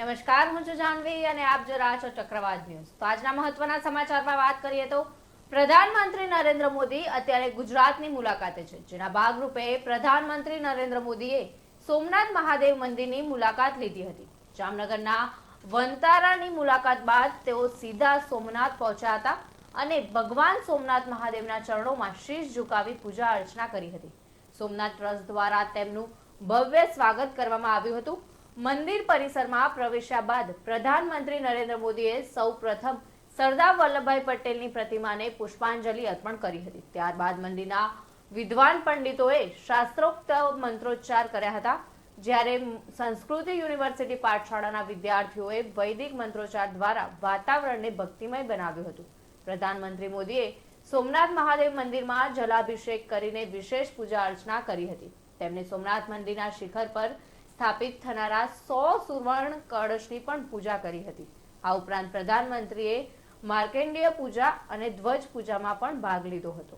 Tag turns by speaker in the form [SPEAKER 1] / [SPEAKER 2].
[SPEAKER 1] નમસ્કાર, હું છું જાનવી અને આપ જો રહ્યા છો ચક્રવાત ન્યૂઝ. તો આજના મહત્વના સમાચારમાં વાત કરીએ તો પ્રધાનમંત્રી નરેન્દ્ર મોદી અત્યારે ગુજરાતની મુલાકાતે છે. જેના ભાગરૂપે પ્રધાનમંત્રી નરેન્દ્ર મોદીએ સોમનાથ મહાદેવ મંદિરની મુલાકાત લીધી હતી. જામનગરના વંતારાની મુલાકાત બાદ તેઓ સીધા સોમનાથ પહોંચ્યા હતા અને ભગવાન સોમનાથ મહાદેવના ચરણોમાં શીશ ઝુકાવી પૂજા અર્ચના કરી હતી. સોમનાથ ટ્રસ્ટ દ્વારા તેમનું ભવ્ય સ્વાગત કરવામાં આવ્યું હતું. મંદિર પરિસરમાં પ્રવેશ્યા બાદ પ્રધાનમંત્રી નરેન્દ્ર મોદીએ સૌ પ્રથમ સરદાર વલ્લભભાઈ પટેલની પ્રતિમાને પુષ્પાંજલિ અર્પણ કરી હતી. ત્યારબાદ મંદિરના વિદ્વાન પંડિતોએ શાસ્ત્રોક્ત મંત્રોચ્ચાર કર્યા હતા, જ્યારે સંસ્કૃતિ યુનિવર્સિટી પાઠશાળાના વિદ્યાર્થીઓએ વૈદિક મંત્રોચ્ચાર દ્વારા વાતાવરણને ભક્તિમય બનાવ્યું હતું. પ્રધાનમંત્રી મોદીએ સોમનાથ મહાદેવ મંદિરમાં જલાભિષેક કરીને વિશેષ પૂજા અર્ચના કરી હતી. તેમણે સોમનાથ મંદિરના શિખર પર સ્થાપિત થનારા સો સુવર્ણ કળશની પણ પૂજા કરી હતી. આ ઉપરાંત પ્રધાનમંત્રીએ માર્કેન્ડીય પૂજા અને ધ્વજ પૂજામાં પણ ભાગ લીધો હતો.